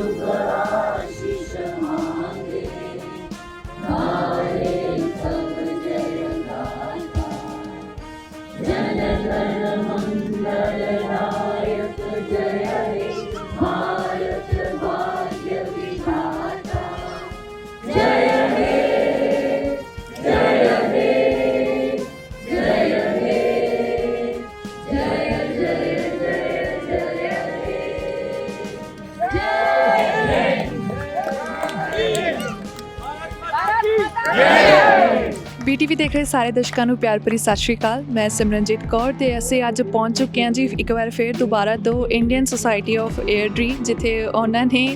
ajudará. ਬੀਟੀਵੀ ਦੇਖ ਰਹੇ ਸਾਰੇ ਦਰਸ਼ਕਾਂ ਨੂੰ ਪਿਆਰ ਭਰੀ ਸਤਿ ਸ਼੍ਰੀ ਅਕਾਲ। ਮੈਂ ਸਿਮਰਨਜੀਤ ਕੌਰ ਤੇ ਅਸੀਂ ਅੱਜ ਪਹੁੰਚ ਚੁੱਕੇ ਹਾਂ ਜੀ। ਇੱਕ ਵਾਰ ਫੇਰ ਦੁਬਾਰਾ ਤੋਂ ਇੰਡੀਅਨ ਸੁਸਾਇਟੀ ਆਫ ਏਅਰਡਰੀ ਜਿੱਥੇ ਉਹਨਾਂ ਨੇ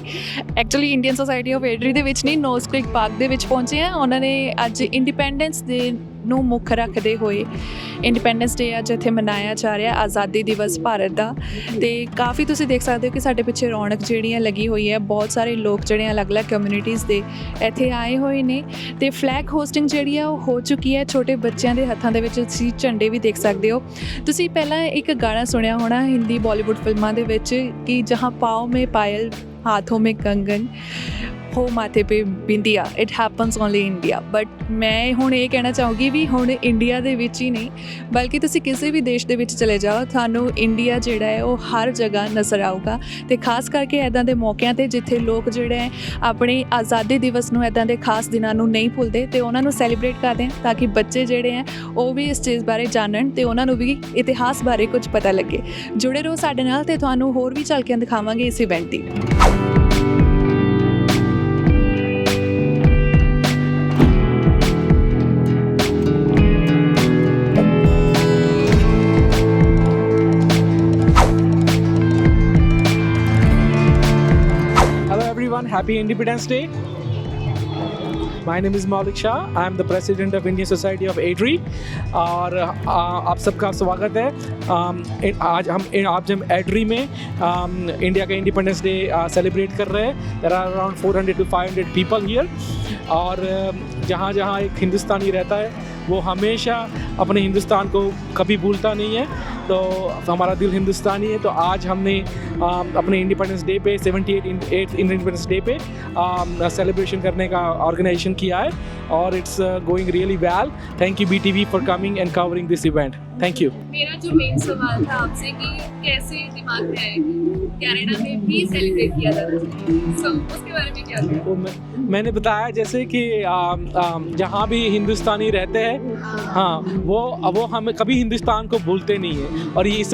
actually Indian society of Airdrie ਦੇ ਵਿੱਚ ਨਹੀਂ ਨੋਸ ਕ੍ਰਿਕ ਪਾਰਕ ਦੇ ਵਿੱਚ ਪਹੁੰਚੇ ਆ ਉਹਨਾਂ ਨੇ ਅੱਜ ਇੰਡੀਪੈਂਡੈਂਸ ਡੇ ਨੂੰ ਮੁੱਖ ਰੱਖਦੇ ਹੋਏ ਇੰਡੀਪੈਂਡੈਂਸ ਡੇ ਅੱਜ ਇੱਥੇ ਮਨਾਇਆ ਜਾ ਰਿਹਾ, ਆਜ਼ਾਦੀ ਦਿਵਸ ਭਾਰਤ ਦਾ। ਤੇ ਕਾਫੀ ਤੁਸੀਂ ਦੇਖ ਸਕਦੇ ਹੋ ਕਿ ਸਾਡੇ ਪਿੱਛੇ ਰੌਣਕ ਜਿਹੜੀਆਂ ਲੱਗੀ ਹੋਈ ਹੈ, ਬਹੁਤ ਸਾਰੇ ਲੋਕ ਜਿਹੜੇ ਆ ਅਲੱਗ-ਅਲੱਗ ਕਮਿਊਨਿਟੀਜ਼ ਦੇ ਇੱਥੇ ਆਏ ਹੋਏ ਨੇ। ਤੇ ਫਲੈਗ ਹੋਸਟਿੰਗ ਜਿਹੜੀ ਆ, ਉਹ ਹੋ ਚੁੱਕੀ ਹੈ। ਛੋਟੇ ਬੱਚਿਆਂ ਦੇ ਹੱਥਾਂ ਦੇ ਵਿੱਚ ਤੁਸੀਂ ਝੰਡੇ ਵੀ ਦੇਖ ਸਕਦੇ ਹੋ। ਤੁਸੀਂ ਪਹਿਲਾਂ ਇੱਕ ਗਾਣਾ ਸੁਣਿਆ ਹੋਣਾ ਹਿੰਦੀ ਬਾਲੀਵੁੱਡ ਫਿਲਮਾਂ ਦੇ ਵਿੱਚ ਕਿ ਜਹਾਂ ਪਾਓ ਮੇ ਪਾਇਲ, ਹਾਥੋਂ ਮੇ ਕੰਗਨ ਹੋ ਮਾਥੇ ਪੇ ਬਿੰਦੀਆ it happens only India but ਮੈਂ ਹੁਣ ਇਹ ਕਹਿਣਾ ਚਾਹੂੰਗੀ ਵੀ ਹੁਣ ਇੰਡੀਆ ਦੇ ਵਿੱਚ ਹੀ ਨਹੀਂ, ਬਲਕਿ ਤੁਸੀਂ ਕਿਸੇ ਵੀ ਦੇਸ਼ ਦੇ ਵਿੱਚ ਚਲੇ ਜਾਓ, ਤੁਹਾਨੂੰ ਇੰਡੀਆ ਜਿਹੜਾ ਹੈ ਉਹ ਹਰ ਜਗ੍ਹਾ ਨਜ਼ਰ ਆਊਗਾ। ਤੇ ਖਾਸ ਕਰਕੇ ਐਦਾਂ ਦੇ ਮੌਕਿਆਂ ਤੇ ਜਿੱਥੇ ਲੋਕ ਜਿਹੜੇ ਹੈ ਆਪਣੇ ਆਜ਼ਾਦੀ ਦਿਵਸ ਨੂੰ ਐਦਾਂ ਦੇ ਖਾਸ ਦਿਨਾਂ ਨੂੰ ਨਹੀਂ ਭੁੱਲਦੇ, ਤੇ ਉਹਨਾਂ ਨੂੰ ਸੈਲੀਬ੍ਰੇਟ ਕਰਦੇ ਆ ਤਾਂ ਕਿ ਬੱਚੇ ਜਿਹੜੇ ਹੈ ਉਹ ਵੀ ਇਸ ਚੀਜ਼ ਬਾਰੇ ਜਾਣਨ ਤੇ ਉਹਨਾਂ ਨੂੰ ਵੀ ਇਤਿਹਾਸ ਬਾਰੇ ਕੁਝ ਪਤਾ ਲੱਗੇ। ਜੁੜੇ ਰਹੋ ਸਾਡੇ ਨਾਲ ਤੇ ਤੁਹਾਨੂੰ ਹੋਰ ਵੀ ਝਲਕੀਆਂ ਦਿਖਾਵਾਂਗੇ ਇਸ ਇਵੈਂਟ ਦੀ। Happy Independence Day. My name is Maulik Shah. I am the president of Indian Society of Adri और आप सबका स्वागत है। आज हम आप जब एड्री में इंडिया का इंडिपेंडेंस डे सेलिब्रेट कर रहे हैं। There are around 400 to 500 people here और जहाँ जहाँ एक हिंदुस्तानी रहता है, वो हमेशा अपने हिंदुस्तान को कभी भूलता नहीं है। तो हमारा दिल हिंदुस्तानी है तो आज हमने अपने इंडिपेंडेंस डे पे 78 एट इंडिपेंडेंस डे पे सेलिब्रेशन करने का ऑर्गेनाइजेशन किया है और it's going really well thank you B T V for coming and covering this event thank you मेरा जो मेन सवाल था आपसे कि कैसे दिमाग में आया कनाडा में भी सेलिब्रेट किया चाहिए so, उसके बारे में क्या तो मैं, मैंने बताया जैसे कि जहाँ भी हिंदुस्तानी रहते हैं हाँ वो वो हम कभी हिंदुस्तान को भूलते नहीं है। or it's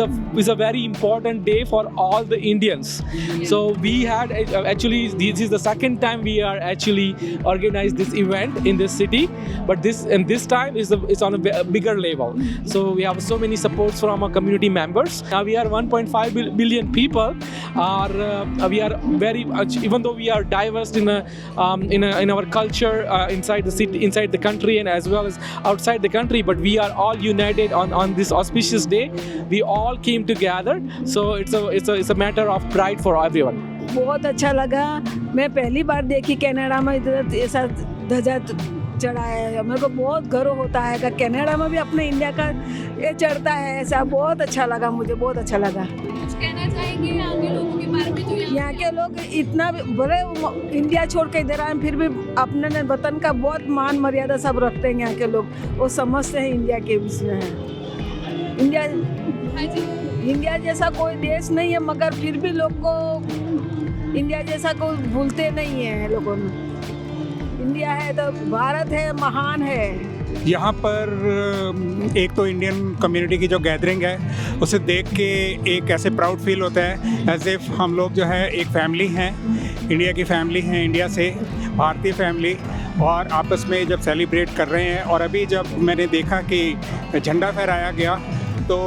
a very important day for all the Indians. So we had uh, actually this is the second time we are actually organized this event in this city, but this and this time is it's on a bigger level. So we have so many supports from our community members. Now we are 1.5 billion people. Are uh, we are very even though we are diverse in a, um, in, in our culture uh, inside the city, inside the country, and as well as outside the country, but we are all united on on this auspicious day we all came together. So it's a it's a it's a matter of pride for everyone. बहुत अच्छा लगा। मैं पहली बार देखी Canada में ऐसा ध्वजा चढ़ा है। मेरे को बहुत गर्व होता है कि कनाडा में भी अपने इंडिया का ये चढ़ता है ऐसा। बहुत अच्छा लगा मुझे, बहुत अच्छा लगा। यहाँ के लोगों इतना भी, भले इंडिया छोड़ के इधर आए, फिर भी अपने वतन का बहुत मान, मर्यादा सब रखते हैं यहाँ के लोग। वो समझते हैं इंडिया के विषय में। इंडिया हाँ इंडिया जैसा कोई देश नहीं है मगर फिर भी लोग को इंडिया जैसा कोई भूलते नहीं है लोगों में। इंडिया है तो भारत है महान है। यहाँ पर एक तो इंडियन कम्युनिटी की जो गैदरिंग है उसे देख के एक ऐसे प्राउड फील होता है एज इफ़ हम लोग जो है एक फैमिली हैं। इंडिया की फैमिली हैं इंडिया से भारतीय फैमिली और आपस में जब सेलिब्रेट कर रहे हैं और अभी जब मैंने देखा कि झंडा फहराया गया तो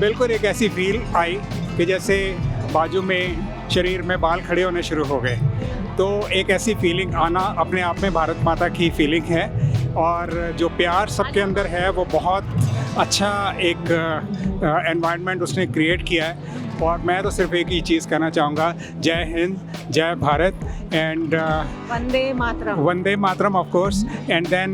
बिल्कुल एक ऐसी फील आई कि जैसे बाजू में, शरीर में बाल खड़े होने शुरू हो गए। तो एक ऐसी फीलिंग आना अपने आप में भारत माता की फीलिंग है और जो प्यार सबके अंदर है, वो बहुत अच्छा एक एनवायरनमेंट उसने क्रिएट किया है। और मैं तो सिर्फ़ एक ही चीज़ कहना चाहूँगा Jai Hind Jai Bharat and Vande Mataram. Vande Mataram of course and then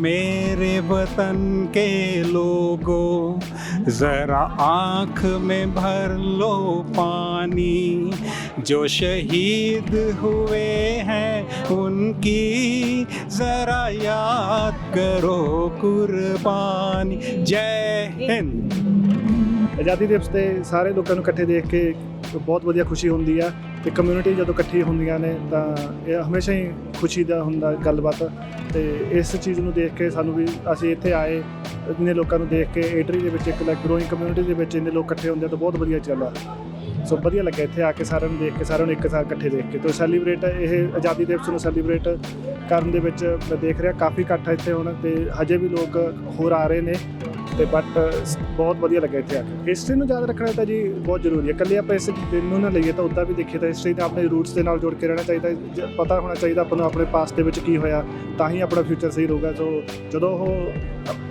मेरे वतन के लोगों ज़रा आँख में भर लो पानी। जो शहीद हुए हैं उनकी ज़रा याद करो कुर्बानी। जय हिंद। ਆਜ਼ਾਦੀ ਦਿਵਸ ਤੇ ਸਾਰੇ ਲੋਕਾਂ ਨੂੰ ਇਕੱਠੇ ਦੇਖ ਕੇ ਬਹੁਤ ਵਧੀਆ ਖੁਸ਼ੀ ਹੁੰਦੀ ਆ ਤੇ ਕਮਿਊਨਿਟੀ ਜਦੋਂ ਇਕੱਠੀ ਹੁੰਦੀਆਂ ਨੇ ਤਾਂ ਇਹ ਹਮੇਸ਼ਾ ਹੀ ਖੁਸ਼ੀ ਦਾ ਹੁੰਦਾ ਗੱਲਬਾਤ ਤੇ ਇਸ ਚੀਜ਼ ਨੂੰ ਦੇਖ ਕੇ ਸਾਨੂੰ ਵੀ ਅਸੀਂ ਇੱਥੇ ਆਏ, ਇੰਨੇ ਲੋਕਾਂ ਨੂੰ ਦੇਖ ਕੇ ਏਟਰੀ ਦੇ ਵਿੱਚ ਇੱਕ ਲਾਈਕ ਗਰੋਇੰਗ ਕਮਿਊਨਿਟੀ ਦੇ ਵਿੱਚ ਇੰਨੇ ਲੋਕ ਇਕੱਠੇ ਹੁੰਦੇ ਆ ਤਾਂ ਬਹੁਤ ਵਧੀਆ ਚੱਲਦਾ ਸੋ ਵਧੀਆ ਲੱਗਿਆ ਇੱਥੇ ਆ ਕੇ ਸਾਰਿਆਂ ਨੂੰ ਦੇਖ ਕੇ, ਸਾਰਿਆਂ ਨੂੰ ਇੱਕ ਸਾਥ ਇਕੱਠੇ ਦੇਖ ਕੇ। ਤੋਂ ਸੈਲੀਬ੍ਰੇਟ ਇਹ ਆਜ਼ਾਦੀ ਦਿਵਸ ਨੂੰ ਸੈਲੀਬ੍ਰੇਟ ਕਰਨ ਦੇ ਵਿੱਚ ਮੈਂ ਦੇਖ ਰਿਹਾ, ਕਾਫੀ ਇਕੱਠ ਆ ਇੱਥੇ ਹੁਣ ਤੇ ਹਜੇ ਵੀ ਲੋਕ ਹੋਰ ਆ ਰਹੇ ਨੇ। ਤੇ ਬਟ ਬਹੁਤ ਵਧੀਆ ਲੱਗਿਆ ਇੱਥੇ ਆ ਕੇ। ਹਿਸਟਰੀ ਨੂੰ ਯਾਦ ਰੱਖਣਾ ਤਾਂ ਜੀ ਬਹੁਤ ਜ਼ਰੂਰੀ ਹੈ। ਇਕੱਲੇ ਆਪਾਂ ਇਸ ਦਿਨ ਨੂੰ ਨਾ ਲਈਏ ਤਾਂ ਉੱਦਾਂ ਵੀ ਦੇਖੀਏ ਤਾਂ ਹਿਸਟਰੀ ਨੇ ਆਪਣੇ ਰੂਟਸ ਦੇ ਨਾਲ ਜੋੜ ਕੇ ਰਹਿਣਾ ਚਾਹੀਦਾ ਜ- ਪਤਾ ਹੋਣਾ ਚਾਹੀਦਾ ਆਪਾਂ ਨੂੰ ਆਪਣੇ ਪਾਸਟ ਦੇ ਵਿੱਚ ਕੀ ਹੋਇਆ, ਤਾਂ ਹੀ ਆਪਣਾ ਫਿਊਚਰ ਸਹੀ ਰਹੂਗਾ। ਸੋ ਜਦੋਂ ਉਹ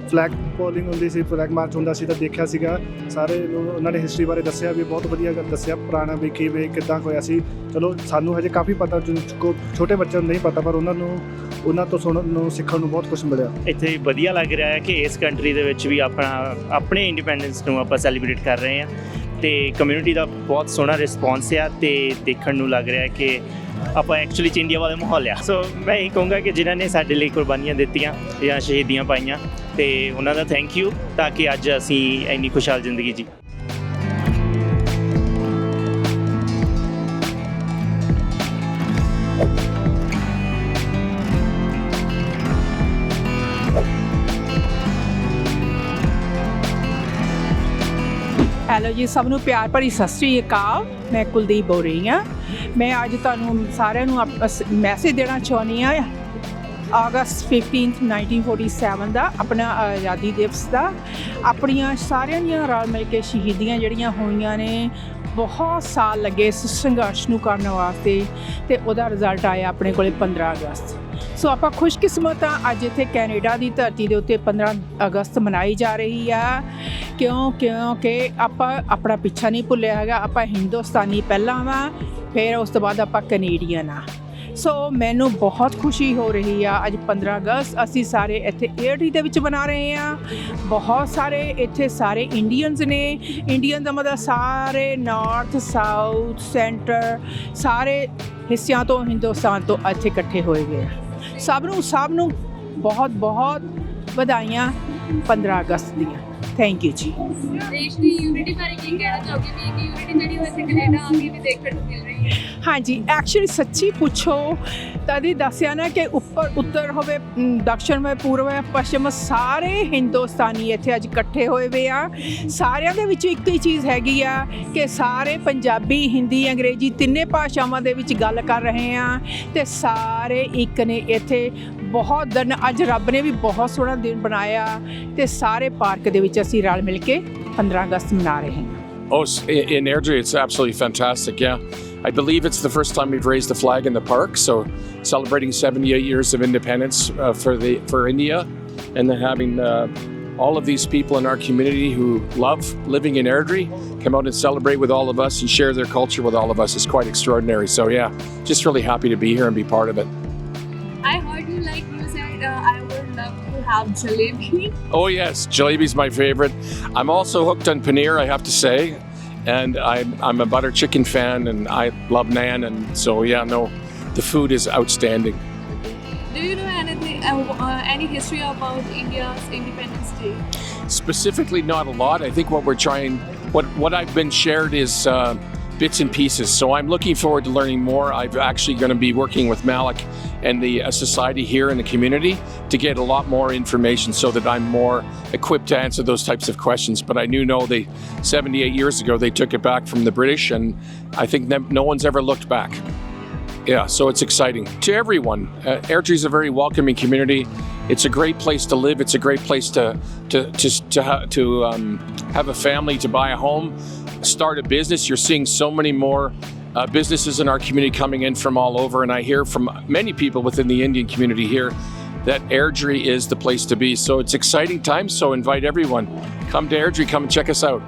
ਫਲੈਗ ਪੋਲਿੰਗ ਹੁੰਦੀ ਸੀ ਫਲੈਗ ਮਾਰਚ ਹੁੰਦਾ ਸੀ ਤਾਂ ਦੇਖਿਆ ਸੀਗਾ। ਸਾਰੇ ਨੂੰ ਉਹਨਾਂ ਨੇ ਹਿਸਟਰੀ ਬਾਰੇ ਦੱਸਿਆ ਵੀ ਬਹੁਤ ਵਧੀਆ ਗੱਲ ਦੱਸਿਆ ਪੁਰਾਣਾ ਵੀ ਕਿਵੇਂ, ਕਿੱਦਾਂ ਹੋਇਆ ਸੀ। ਚਲੋ ਸਾਨੂੰ ਹਜੇ ਕਾਫੀ ਪਤਾ ਜਿਨ ਛੋਟੇ ਬੱਚਿਆਂ ਨੂੰ ਨਹੀਂ ਪਤਾ, ਪਰ ਉਹਨਾਂ ਨੂੰ ਉਹਨਾਂ ਤੋਂ ਸੁਣਨ ਨੂੰ ਸਿੱਖਣ ਨੂੰ ਬਹੁਤ ਕੁਝ ਮਿਲਿਆ। ਇੱਥੇ ਵਧੀਆ ਲੱਗ ਰਿਹਾ ਹੈ ਕਿ ਇਸ ਕੰਟਰੀ ਦੇ ਵਿੱਚ ਵੀ ਆਪਣਾ ਆਪਣੇ ਇੰਡੀਪੈਂਡੈਂਸ ਨੂੰ ਆਪਾਂ ਸੈਲੀਬ੍ਰੇਟ ਕਰ ਰਹੇ ਹਾਂ ਤੇ ਕਮਿਊਨਿਟੀ ਦਾ ਬਹੁਤ ਸੋਹਣਾ ਰਿਸਪੌਂਸ ਆ ਤੇ ਦੇਖਣ ਨੂੰ ਲੱਗ ਰਿਹਾ ਹੈ ਕਿ ਆਪਾਂ ਐਕਚੁਅਲੀ ਚ ਇੰਡੀਆ ਵਾਲੇ ਮਾਹੌਲ ਆ। ਸੋ ਮੈਂ ਇਹ ਕਹੂੰਗਾ ਕਿ ਜਿਨ੍ਹਾਂ ਨੇ ਸਾਡੇ ਲਈ ਕੁਰਬਾਨੀਆਂ ਦਿੱਤੀਆਂ ਜਾਂ ਸ਼ਹੀਦੀਆਂ ਪਾਈਆਂ ਤੇ ਉਹਨਾਂ ਦਾ ਥੈਂਕ ਯੂ ਤਾਂ ਕਿ ਅੱਜ ਅਸੀਂ ਇੰਨੀ ਖੁਸ਼ਹਾਲ ਜ਼ਿੰਦਗੀ ਜੀ। ਹੈਲੋ ਜੀ, ਸਭ ਨੂੰ ਪਿਆਰ ਭਰੀ ਸਤਿ ਸ੍ਰੀ ਅਕਾਲ। ਮੈਂ ਕੁਲਦੀਪ ਬੋਲ ਰਹੀ ਹਾਂ। ਮੈਂ ਅੱਜ ਤੁਹਾਨੂੰ ਸਾਰਿਆਂ ਨੂੰ ਮੈਸੇਜ ਦੇਣਾ ਚਾਹੁੰਦੀ ਹਾਂ। ਅਗਸਤ 15th 1947 ਦਾ ਆਪਣਾ ਆਜ਼ਾਦੀ ਦਿਵਸ ਦਾ। ਆਪਣੀਆਂ ਸਾਰਿਆਂ ਦੀਆਂ ਰਲ ਮਿਲ ਕੇ ਸ਼ਹੀਦੀਆਂ ਜਿਹੜੀਆਂ ਹੋਈਆਂ ਨੇ, ਬਹੁਤ ਸਾਲ ਲੱਗੇ ਇਸ ਸੰਘਰਸ਼ ਨੂੰ ਕਰਨ ਵਾਸਤੇ ਤੇ ਉਹਦਾ ਰਿਜ਼ਲਟ ਆਇਆ ਆਪਣੇ ਕੋਲੇ 15 ਅਗਸਤ। ਸੋ ਆਪਾਂ ਖੁਸ਼ਕਿਸਮਤ ਆ ਅੱਜ ਇੱਥੇ ਕੈਨੇਡਾ ਦੀ ਧਰਤੀ ਦੇ ਉੱਤੇ 15 ਅਗਸਤ ਮਨਾਈ ਜਾ ਰਹੀ ਆ। ਕਿਉਂ ਕਿਉਂਕਿ ਆਪਾਂ ਆਪਣਾ ਪਿੱਛਾ ਨਹੀਂ ਭੁੱਲਿਆ ਹੈਗਾ, ਆਪਾਂ ਹਿੰਦੁਸਤਾਨੀ ਪਹਿਲਾਂ ਵਾ, ਫਿਰ ਉਸ ਤੋਂ ਬਾਅਦ ਆਪਾਂ ਕੈਨੇਡੀਅਨ ਆ। ਸੋ ਮੈਨੂੰ ਬਹੁਤ ਖੁਸ਼ੀ ਹੋ ਰਹੀ ਆ, ਅੱਜ 15 ਅਗਸਤ ਅਸੀਂ ਸਾਰੇ ਇੱਥੇ ਏਅਰਟੀ ਦੇ ਵਿੱਚ ਮਨਾ ਰਹੇ ਆ। ਬਹੁਤ ਸਾਰੇ ਇੱਥੇ ਸਾਰੇ ਇੰਡੀਅਨਸ ਨੇ ਇੰਡੀਅਨ ਦਾ ਮਤਲਬ ਸਾਰੇ ਨਾਰਥ ਸਾਊਥ ਸੈਂਟਰ ਸਾਰੇ ਹਿੱਸਿਆਂ ਤੋਂ, ਹਿੰਦੁਸਤਾਨ ਤੋਂ ਇੱਥੇ ਇਕੱਠੇ ਹੋਏ ਗਏ ਆ। ਸਭ ਨੂੰ ਸਭ ਨੂੰ ਬਹੁਤ ਬਹੁਤ ਵਧਾਈਆਂ 15 ਅਗਸਤ ਦੀਆਂ। ਥੈਂਕ ਯੂ ਜੀ। ਦੇਸ਼ ਦੀ ਯੂਨਿਟੀ ਬਾਰੇ ਕੀ ਕਹਿਣਾ ਚਾਹੋਗੇ ਵੀ ਇਹ ਯੂਨਿਟੀ ਜਿਹੜੀ ਉਹ ਇੱਥੇ ਕੈਨੇਡਾ ਆ ਕੇ ਵੀ ਦੇਖਣ ਨੂੰ ਮਿਲ ਰਹੀ ਹੈ? ਹਾਂਜੀ ਐਕਚੁਅਲੀ ਸੱਚੀ ਪੁੱਛੋ ਤਦ ਹੀ ਦੱਸਿਆ ਨਾ ਕਿ ਉੱਪਰ ਉੱਤਰ ਹੋਵੇ ਦਕਸ਼ਣ ਹੋਵੇ ਪੂਰਬ ਹੋਵੇ ਪੱਛਮ ਸਾਰੇ ਹਿੰਦੁਸਤਾਨੀ ਇੱਥੇ ਅੱਜ ਇਕੱਠੇ ਹੋਏ ਵੇ ਆ। ਸਾਰਿਆਂ ਦੇ ਵਿੱਚ ਇੱਕ ਹੀ ਚੀਜ਼ ਹੈਗੀ ਆ ਕਿ ਸਾਰੇ ਪੰਜਾਬੀ ਹਿੰਦੀ ਅੰਗਰੇਜ਼ੀ ਤਿੰਨੇ ਭਾਸ਼ਾਵਾਂ ਦੇ ਵਿੱਚ ਗੱਲ ਕਰ ਰਹੇ ਆ ਤੇ ਸਾਰੇ ਇੱਕ ਨੇ ਇੱਥੇ ਬਹੁਤ ਦਿਨ ਅੱਜ ਰੱਬ ਨੇ ਵੀ ਬਹੁਤ ਸੋਹਣਾ ਦਿਨ ਬਣਾਇਆ ਤੇ ਸਾਰੇ ਪਾਰਕ ਦੇ ਵਿੱਚ ਅਸੀਂ ਰਲ ਮਿਲ ਕੇ 15 ਅਗਸਤ ਮਨਾ ਰਹੇ ਹਾਂ Oh, s- i- in Airdrie, it's absolutely fantastic. Yeah, I believe it's the first time we've raised the flag in the park. So, celebrating 78 years of independence uh, for the for India, and then having uh, all of these people in our community who love living in Airdrie come out and celebrate with all of us and share their culture with all of us is quite extraordinary. So, yeah, just really happy to be here and be part of it. I heard you like you said uh, I would love to have jalebi. Oh yes, jalebi's my favorite. I'm also hooked on paneer, I have to say, and I'm I'm a butter chicken fan, and I love naan, and so yeah, no, the food is outstanding. Do you know anything uh, uh, any history about India's Independence Day? Specifically, not a lot. I think what we're trying, what what I've been shared is. Uh, Bits and pieces. So I'm looking forward to learning more. I'm actually going to be working with Malik and the uh, society here in the community to get a lot more information so that I'm more equipped to answer those types of questions. But I do know they 78 years ago they took it back from the British, and I think no one's ever looked back. Yeah, so it's exciting to everyone. Uh, Airdrie is a very welcoming community. It's a great place to live. It's a great place to to to to, ha- to um, have a family, to buy a home, start a business. You're seeing so many more uh, businesses in our community coming in from all over, and I hear from many people within the Indian community here that Airdrie is the place to be. So it's exciting times. So invite everyone. Come to Airdrie. Come and check us out.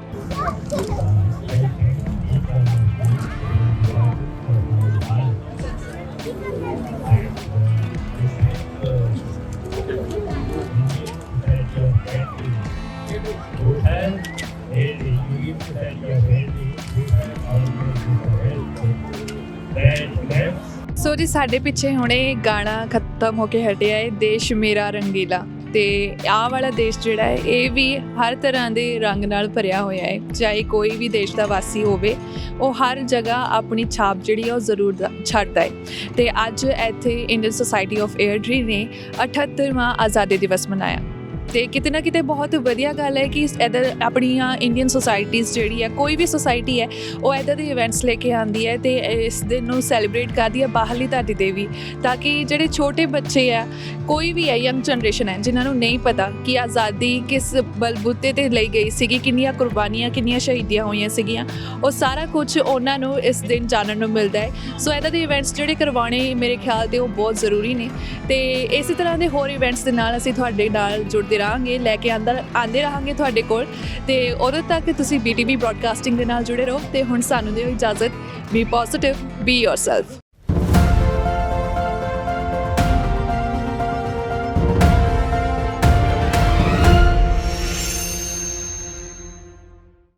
ਸੋ ਜੀ ਸਾਡੇ ਪਿੱਛੇ ਹੁਣੇ ਗਾਣਾ ਖਤਮ ਹੋ ਕੇ ਹਟਿਆ ਹੈ, ਦੇਸ਼ ਮੇਰਾ ਰੰਗੀਲਾ। ਤੇ ਆਹ ਵਾਲਾ ਦੇਸ਼ ਜਿਹੜਾ ਹੈ, ਇਹ ਵੀ ਹਰ ਤਰ੍ਹਾਂ ਦੇ ਰੰਗ ਨਾਲ ਭਰਿਆ ਹੋਇਆ ਹੈ। ਚਾਹੇ ਕੋਈ ਵੀ ਦੇਸ਼ ਦਾ ਵਾਸੀ ਹੋਵੇ, ਉਹ ਹਰ ਜਗ੍ਹਾ ਆਪਣੀ ਛਾਪ ਜਿਹੜੀ ਹੈ ਉਹ ਜ਼ਰੂਰ ਦ- ਛੱਡਦਾ ਹੈ। ਤੇ ਅੱਜ ਇੱਥੇ ਇੰਡੀਅਨ ਸੁਸਾਇਟੀ ਆਫ ਏਅਰਡਰੀ ਨੇ 78ਵਾਂ ਆਜ਼ਾਦੀ ਦਿਵਸ ਮਨਾਇਆ। ਤੇ ਕਿਤੇ ਨਾ ਕਿਤੇ ਬਹੁਤ ਵਧੀਆ ਗੱਲ ਹੈ ਕਿ ਇਧਰ ਆਪਣੀਆਂ ਇੰਡੀਅਨ ਸੁਸਾਇਟੀਜ਼ ਜਿਹੜੀ ਹੈ, ਕੋਈ ਵੀ ਸੋਸਾਇਟੀ ਹੈ, ਉਹ ਇਦਾਂ ਦੇ ਇਵੈਂਟਸ ਲੈ ਕੇ ਆਉਂਦੀ ਹੈ ਤੇ ਇਸ ਦਿਨ ਨੂੰ ਸੈਲੀਬ੍ਰੇਟ ਕਰਦੀ ਹੈ ਬਾਹਰਲੀ ਧਰਤੀ ਦੇ ਵੀ, ਤਾਂ ਕਿ ਜਿਹੜੇ ਛੋਟੇ ਬੱਚੇ ਆ, ਕੋਈ ਵੀ ਹੈ ਯੰਗ ਜਨਰੇਸ਼ਨ ਹੈ, ਜਿਨ੍ਹਾਂ ਨੂੰ ਨਹੀਂ ਪਤਾ ਕਿ ਆਜ਼ਾਦੀ ਕਿਸ ਬਲਬੂਤੇ ਤੇ ਲਈ ਗਈ ਸੀਗੀ, ਕਿੰਨੀਆਂ ਕੁਰਬਾਨੀਆਂ, ਕਿੰਨੀਆਂ ਸ਼ਹੀਦੀਆਂ ਹੋਈਆਂ ਸੀਗੀਆਂ, ਉਹ ਸਾਰਾ ਕੁਝ ਉਹਨਾਂ ਨੂੰ ਇਸ ਦਿਨ ਜਾਣਨ ਨੂੰ ਮਿਲਦਾ ਹੈ। ਸੋ ਇਦਾਂ ਦੇ ਇਵੈਂਟਸ ਜਿਹੜੇ ਕਰਵਾਉਣੇ ਮੇਰੇ ਖਿਆਲ ਤੇ ਉਹ ਬਹੁਤ ਜ਼ਰੂਰੀ ਨੇ ਤੇ ਇਸੇ ਤਰ੍ਹਾਂ ਦੇ ਹੋਰ ਇਵੈਂਟਸ ਦੇ ਨਾਲ ਅਸੀਂ ਤੁਹਾਡੇ ਨਾਲ ਜੁੜਦੇ ਰਹਾਂਗੇ, ਲੈ ਕੇ ਆਂਦਰ ਆਂਦੇ ਰਹਾਂਗੇ ਤੁਹਾਡੇ ਕੋਲ। ਤੇ ਉਦੋਂ ਤੱਕ ਤੁਸੀਂ BTV ਬ੍ਰਾਡਕਾਸਟਿੰਗ ਦੇ ਨਾਲ ਜੁੜੇ ਰਹੋ ਤੇ ਹੁਣ ਸਾਨੂੰ ਦਿਓ ਇਜਾਜ਼ਤ। B positive B yourself